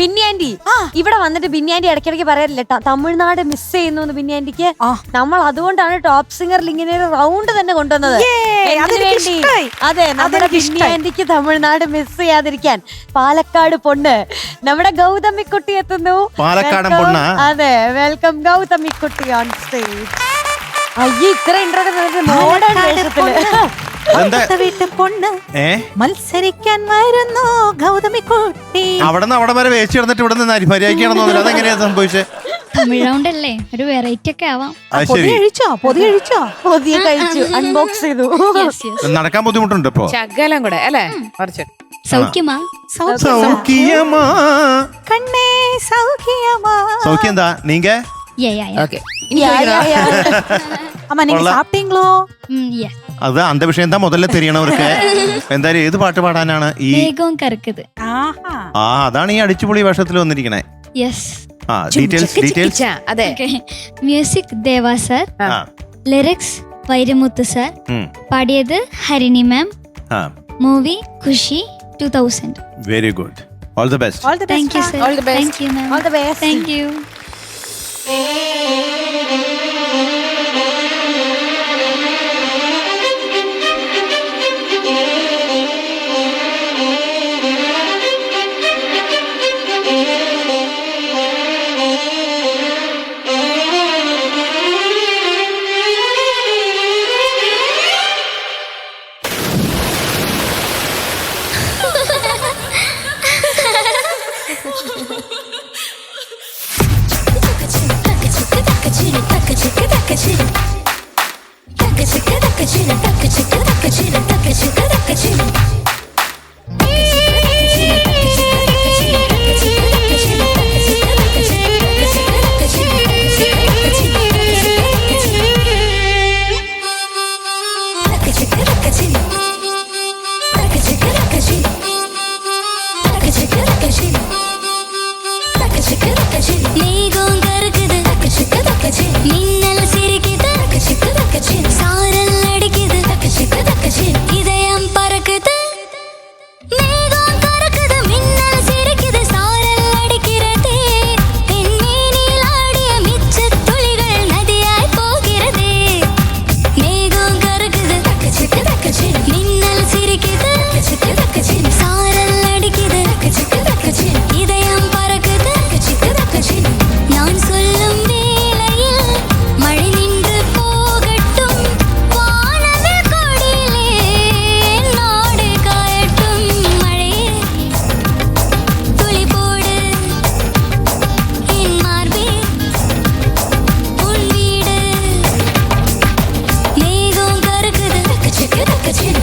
ബിന്യാൻഡി ഇവിടെ വന്നിട്ട് ബിന്യാൻഡി ഇടയ്ക്കിടയ്ക്ക് പറയാറില്ല തമിഴ്നാട് മിസ് ചെയ്യുന്നു എന്ന് ബിന്യാൻഡിക്ക് നമ്മൾ അതുകൊണ്ടാണ് ടോപ്പ് സിംഗർ ഇങ്ങനെ ഒരു റൗണ്ട് തന്നെ കൊണ്ടുവന്നത്. വേണ്ടി? അതെ നമ്മുടെ ബിന്യാൻഡിക്ക് തമിഴ്നാട് മിസ് ചെയ്യാതിരിക്കാൻ. പാലക്കാട് പൊണ്ണ്. നമ്മുടെ ഗൗതമിക്കുട്ടി എത്തുന്നു. അതെ വെൽക്കം ഗൗതമിക്കുട്ടി ഓൺ സ്റ്റേജ് അയ്യോ ഇത്ര ഇൻട്രോ മോഡേൺ വേഷത്തിൽ. മത്സരിക്കാൻ ഗൗതമി അവിടെ അവിടെ വരെ വേസ്റ്റ് കിടന്നിട്ട് ഇവിടെ നിന്ന് അരിമര്യാദക്കാണെന്ന് തോന്നില്ല അതെങ്ങനെയാ സംഭവിച്ചത് ഒരു വെറൈറ്റി ഒക്കെ ആവാം. നടക്കാൻ ബുദ്ധിമുട്ടുണ്ട് ഇപ്പൊ. ശകലം കൂടെ അല്ലേ? സൗഖ്യമാ? സൗഖ്യമാ? കണ്ണേ സൗഖ്യമാ? സൗഖ്യം എന്താ? നീങ്ക? അമ്മ നീങ്ക சாப்பிட்டீங்களோ ம் അത് അന്ധവിഷയം വിഷയം എന്താ മുതലേ തെരിയണവർക്ക്? എന്തായാലും ഏത് പാട്ട് പാടാനാണ് ഈ വേഗവും കറക്കുത്. ആഹാ. ആ അതാണ് ഈ അടിച്ചുപൊളി വേഷത്തിൽ വന്നിരിക്കണേ. യെസ് ആ ഡീറ്റെയിൽസ് ഡീറ്റെയിൽസ് അതെ. മ്യൂസിക് ദേവാ സർ ആ. ലിറിക്സ് വൈരമുത്ത് സർ ഉം, പാടിയത് ഹരിണി മാം ആ. Movie Kushi two thousand very good all the best All the best, thank you ma'am. Sir All the best. Thank you ma'am All the best. Thank you get back a chick. 个气。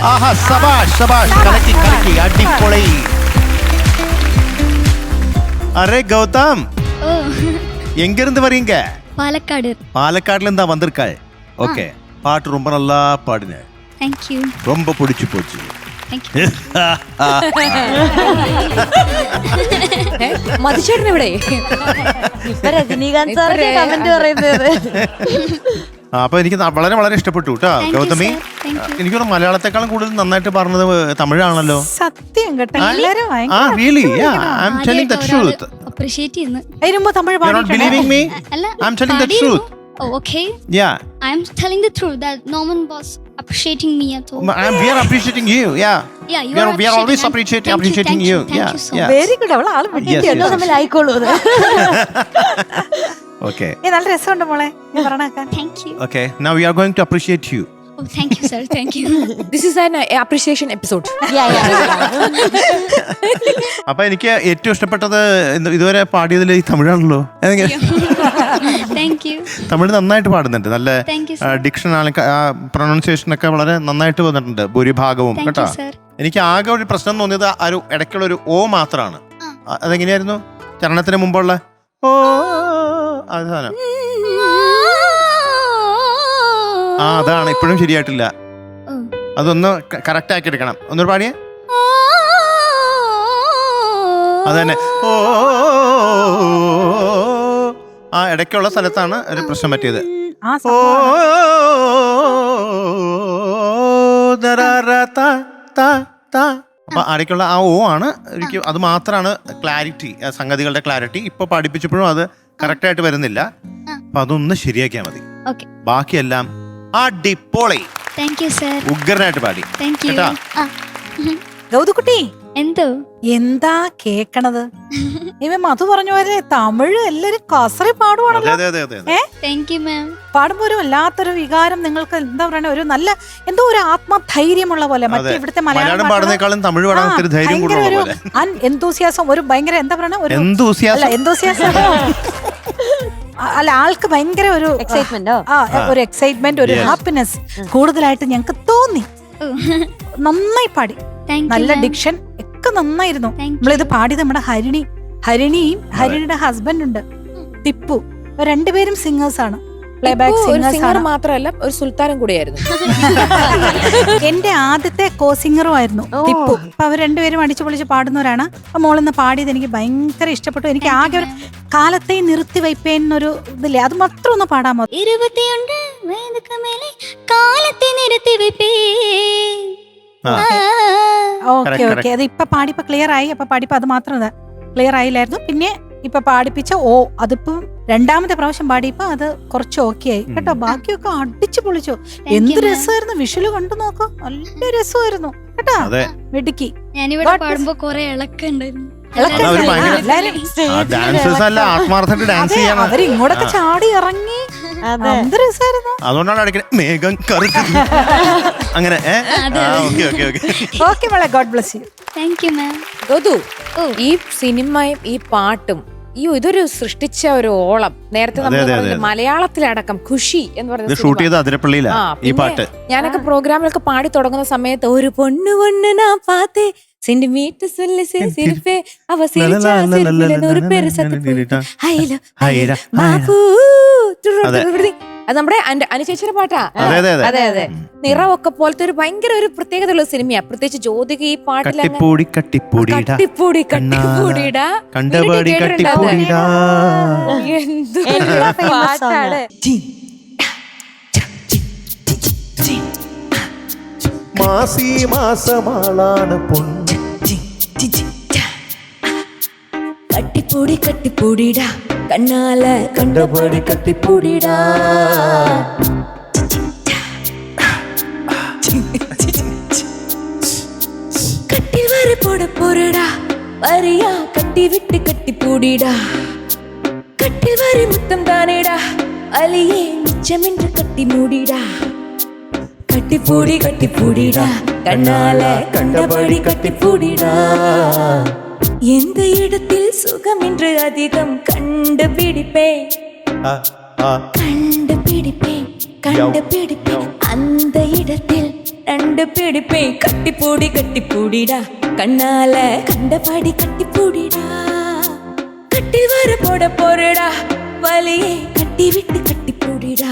ആ super ആഹാ സബാഷ് സബാഷ് കലക്കി കലക്കി അടിപൊളി array Gautham ஓ எங்கிருந்து வரீங்க பாலக்காடு பாலக்காடுல இருந்தா வந்திருக்காள் okay பாட்டு ரொம்ப நல்லா பாடுன தேங்க்யூ ரொம்ப பிடிச்சு போச்சு தேங்க்யூ മധുചേട്ടൻ ഇവിടെ ഇപ്പൊ രജനീകാന്ത് സാറിന്റെ കമന്റ് പറയുന്നത് ആ, അപ്പൊ എനിക്ക് വളരെ വളരെ ഇഷ്ടപ്പെട്ടു കേട്ടോ ഗൗതമി. എനിക്ക് മലയാളത്തെക്കാളും കൂടുതൽ നന്നായിട്ട് പറഞ്ഞത് തമിഴാണല്ലോ. സത്യം കേട്ടോ. Tamil you telling the truth that Norman was appreciating me at all. Okay yeah I am telling the truth that no man was appreciating me at all I am, we are appreciating you. Yeah. Yeah, you we are, are we are always appreciating. appreciating, you, thank you. you, thank yeah. you so yeah. Very good. അവൾ ആൾ Yes, yes. തമ്മിൽ ആയിക്കോളൂ അത് Okay. ഏ, നല്ല രസമുണ്ട് മോളെ ഞാൻ പറഞ്ഞേക്കാൻ thank you Okay. Now we are going to appreciate you. Oh thank you sir thank you this is an appreciation episode Yeah, yeah. അപ്പൊ എനിക്ക് ഏറ്റവും ഇഷ്ടപ്പെട്ടത് ഇന്ന് ഇതുവരെ പാടിയതിൽ ഈ തമിഴാണല്ലോ. അതെങ്ങനെ? താങ്ക് യു തമിഴ് നന്നായിട്ട് പാടുന്നുണ്ട്. നല്ല thank you sir diction pronunciation ഒക്കെ വളരെ നന്നായിട്ട് വന്നിട്ടുണ്ട്. ഭൂരിഭാഗവും. താങ്ക് കേട്ടോ? യു സർ എനിക്ക് ആകെ ഒരു പ്രശ്നം തോന്നിയത് ആ ഒരു ഇടയ്ക്കുള്ള ഒരു ഓ മാത്രമാണ് ആ. അ- അതെങ്ങനെയായിരുന്നു? ചരണത്തിന് മുമ്പുള്ള ഓ അത് സാധനം ആ അതാണ്. ഇപ്പോഴും ശരിയായിട്ടില്ല. അതൊന്ന് കറക്റ്റ് ആക്കി എടുക്കണം. ഒന്നൊരു പാടിയേ? അതന്നെ. ഓ ആ ഇടയ്ക്കുള്ള സ്ഥലത്താണ് ഒരു പ്രശ്നം പറ്റിയത്. ആ ഓ ത ത ത. അപ്പൊ അടയ്ക്കുള്ള ആ ഓ ആണ് എനിക്ക് അത് മാത്രമാണ് ക്ലാരിറ്റി സംഗതികളുടെ ക്ലാരിറ്റി. ഇപ്പൊ പഠിപ്പിച്ചപ്പോഴും അത് കറക്റ്റ് ആയിട്ട് വരുന്നില്ല. അപ്പൊ അതൊന്ന് ശരിയാക്കിയാൽ മതി. ഓക്കെ. ബാക്കിയെല്ലാം അടിപൊളി താങ്ക് യു സർ ഉഗ്രനായിട്ട് പാടി. താങ്ക് യു കേട്ടോ? ഗൗതുക്കുട്ടി എന്തോ? എന്താ കേക്കണത്? ഇവ മധു പറഞ്ഞ പോലെ തമിഴ് എല്ലാരും കസറി അതെ പാടുവാണല്ലോ. അതെ അതെ അതെ അതെ. ഏ? താങ്ക് യു മാം പാടുമ്പോ ഒരു വല്ലാത്തൊരു വികാരം നിങ്ങൾക്ക് എന്താ പറയണ? ഒരു നല്ല എന്തോ ഒരു ആത്മധൈര്യമുള്ള പോലെ. മറ്റേ അതെ. ഇവിടുത്തെ മലയാളം മലയാളം പാടുന്നേക്കാളും തമിഴ് പാടാൻ ഒത്തിരി ധൈര്യം കൂടുതലുള്ള പോലെ. എന്തോസിയാസം ഒരു ഭയങ്കര എന്താ പറയണ? ഒരു അല്ല എന്തൂസിയാസം എന്തോസിയാസം? അല്ല ആൾക്ക് ഭയങ്കര ഒരു എക്സൈറ്റ്മെന്റോ ആ ഒരു എക്സൈറ്റ്മെന്റ് ഒരു. ഹാപ്പിനെസ് കൂടുതലായിട്ട് ഞങ്ങൾക്ക് തോന്നി. നന്നായി പാടി. നല്ല ഡിക്ഷൻ ഒക്കെ നന്നായിരുന്നു. Thank you. നമ്മളിത് പാടി നമ്മുടെ ഹരിണി ഹരിണിയും ഹരിണിയുടെ ഹസ്ബൻഡ് ഉണ്ട് ടിപ്പു. രണ്ടുപേരും സിംഗേഴ്സ് ആണ്. ഒരു സിംഗർ മാത്രമല്ല ഒരു സുൽത്താനും കൂടിയായിരുന്നു. എന്റെ ആദ്യത്തെ കോ സിംഗറും ആയിരുന്നു ടിപ്പു. അപ്പൊ അവർ രണ്ടുപേരും അടിച്ചു പൊളിച്ച് പാടുന്നവരാണ്. അപ്പൊ മോളിന്ന് പാടിയത് എനിക്ക് ഭയങ്കര ഇഷ്ടപ്പെട്ടു. എനിക്ക് ആകെ ഒരു കാലത്തെ നിർത്തി വയ്പ്പേന്നൊരു ഇതില്ലേ? അത് മാത്രം ഒന്ന് പാടാമോ ഇരുപത്തിയൊണ്ട് വയതുക്ക് കാലത്തെ നിർത്തി. Okay okay. അത് ഇപ്പൊ പാടിപ്പോ ക്ലിയർ ആയി. അപ്പൊ പാടിപ്പോ അത് മാത്രം ക്ലിയർ ആയില്ലായിരുന്നു. പിന്നെ ഇപ്പൊ പാടിപ്പിച്ച ഓ അതിപ്പം രണ്ടാമത്തെ പ്രാവശ്യം പാടിയപ്പോ അത് കുറച്ച് ഓക്കെ ആയി. കേട്ടോ ബാക്കിയൊക്കെ അടിച്ചു പൊളിച്ചു. എന്ത്. രസമായിരുന്നു വിഷുൽ കണ്ടു നോക്കോ. നല്ല രസമായിരുന്നു. കേട്ടോ അതെ. മിടുക്കി. ഞാനിവിടെ. പാടുമ്പോ കൊറേ ഇളക്കം ഉണ്ടായിരുന്നു ആ, ഭയങ്കര- എല്ലാരും ആ ഡാൻസേഴ്സ് അല്ല ആത്മാർത്ഥമായിട്ട് ഡാൻസ് അതെ ചെയ്യണം. ഇങ്ങോട്ടൊക്കെ ചാടി ഇറങ്ങി. അതെ. എന്ത് രസമായിരുന്നു. അതുകൊണ്ടാണ് മേഘം അങ്ങനെ ഏ? ഓക്കെ ഓക്കെ ഓക്കെ ഓക്കെ മോളെ god bless you thank you ma'am ഗതു ഈ സിനിമയും ഈ പാട്ടും ഈ ഇതൊരു സൃഷ്ടിച്ച ഒരു ഓളം നേരത്തെ നമ്മൾ അതെ, അതെ, പറഞ്ഞില്ലേ, അതെ. മലയാളത്തിലടക്കം ഖുഷി എന്ന് ഇത് പറയുന്ന ഷൂട്ട് സിനിമ. ചെയ്ത അതിരപ്പള്ളിയിലാ ആ, ഈ പിന്നെ പാട്ട് ഞാനൊക്കെ പ്രോഗ്രാമിലൊക്കെ പാടി തുടങ്ങുന്ന സമയത്ത് ഒരു പൊണ്ണു പൊണ്ണു നാ പാത്തേ സെന്റിമീറ്റർ சொல்லி சிரிப்பே அவ சிரிச்சா சிரிப்புல நூறு பேர் சத்து போயிட்டு. ഹൈല, ഹൈല, മാപ്പൂ, തുറു, അതെ. നമ്മുടെ അനുശേഷിയുടെ പാട്ടാ. അതെ അതെ അതെ. അതെ അതെ. നിറമൊക്കെ പോലത്തെ ഒരു ഭയങ്കര ഒരു പ്രത്യേകതയുള്ള സിനിമയാ. പ്രത്യേകിച്ച് ജ്യോതിക ഈ പാട്ടിൽ കട്ടിപ്പൂടി കട്ടിപ്പൂടിടാ കട്ടിപ്പൂടി കട്ടിപ്പൂടിടാ കണ്ടപാടി? കട്ടിപ്പൂടിടാ എന്ത്. പാട്ടാണ്? മാസി മാസമാളാണ് പൊന്ന്. കട്ടിപ്പൂടി കട്ടിപ്പൂടിടാ கண்ணால கண்டபடி கட்டி புடிடா. கட்டில் வர போட போறடா. வரியா கட்டி விட்டு கட்டி பூடிடா. கட்டில் வரி முத்தம் தானேடா. அலியே நிச்சமென்று கட்டி மூடிடா. கட்டி பூடி கட்டி பூடிடா. கண்ணால கண்டபடி கட்டி பூடிடா. எந்த இடத்தில் சுகம் என்று அதிகம் கண்டுபிடிப்பேன். கண்டுபிடிப்பேன் கண்டுபிடிப்பேன். அந்த இடத்தில் கண்டுபிடிப்பேன். கட்டி பூடி கட்டி பூடிடா கண்ணால கண்டபடி கட்டி பூடிடா கட்டி வர போட போறடா. வலியே கட்டி விட்டு கட்டி பூடிடா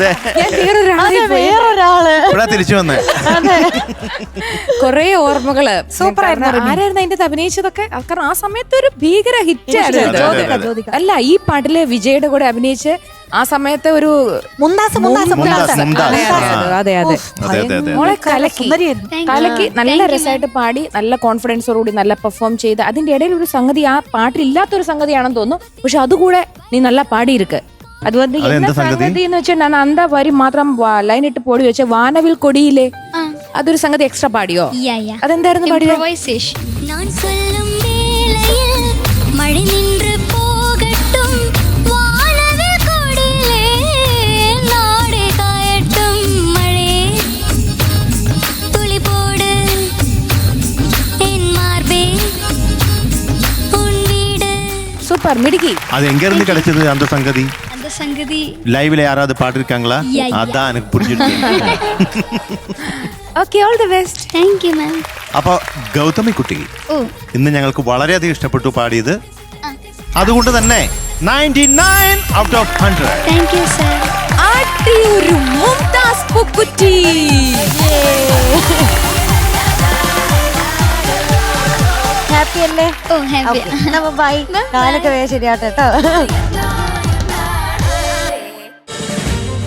അതെ. അതെ വേറൊരാൾ. ഇവിടെ തിരിച്ചു വന്നേ. കൊറേ ഓർമ്മകൾ. സൂപ്പർ ആയിരുന്നു. ആരായിരുന്നു അതിന്റെ അഭിനയിച്ചതൊക്കെ? കാരണം ആ സമയത്ത് ഒരു ഭീകര ഹിറ്റ് ആയിരുന്നു. അതെ, അതെ. അല്ല ഈ പാട്ടിൽ വിജയുടെ കൂടെ അഭിനയിച്ച് ആ സമയത്ത് ഒരു മുന്താസ്, മുന്താസ് മുന്താസ്. അതെ, അതെ, അതെ, അതെ, അതെ. അതെ, അതെ, അതെ. മോളെ കലക്കി. സുന്ദരിയായിരുന്നു. കലക്കി നല്ല രസമായിട്ട് പാടി നല്ല കോൺഫിഡൻസോടുകൂടി നല്ല പെർഫോം ചെയ്ത്. അതിന്റെ ഇടയിൽ ഒരു സംഗതി ആ പാട്ടിലില്ലാത്തൊരു സംഗതിയാണെന്ന് തോന്നുന്നു. പക്ഷെ അതുകൂടെ നീ നല്ല പാടിയിരിക്ക്. അതുകൊണ്ട് അതെന്താ என்ன സംഗതി? സംഗതി എന്ന് വെച്ചാൽ ഞാൻ അന്ത വരി മാത്രം ലൈൻ ഇട്ട് പോടി വെച്ച വാനവിൽ കൊടിയിലെ Ah, അതൊരു സംഗതി എക്സ്ട്രാ പാടിയോ yeah, yeah. അതെന്തായിരുന്നു പാടിയത് Improvisation. நான் சொல்லும் வேளையில் மழை நின்று போகட்டும் வானவில் கொடியிலே நாடே காயட்டும் மழை துளி போடு என் மார்பே உன் வீடு சூப்பர் மிடுக்கி அது எங்க இருந்து கிடைச்சது அந்த சங்கதி அந்த சங்கதி லைவ்ல யாராவது பாடிருக்காங்களா Yeah, yeah. அதான் எனக்கு புரிஞ்சிருக்கு okay all the best thank you ma'am അപ്പൊ ഗൗതമി കുട്ടി ഓ ഇന്ന് ഞങ്ങൾക്ക് വളരെയധികം ഇഷ്ടപ്പെട്ടു പാടിയത് അതുകൊണ്ട് തന്നെ ninety nine out of hundred thank you sir ഒരു മുംതാസ് പുക്കുറ്റി ഹാപ്പി അല്ലേ ഓ ഹാപ്പി Okay. നമ്മ ബൈ കാലൊക്കെ വേഗം ശരിയാട്ടെ കേട്ടോ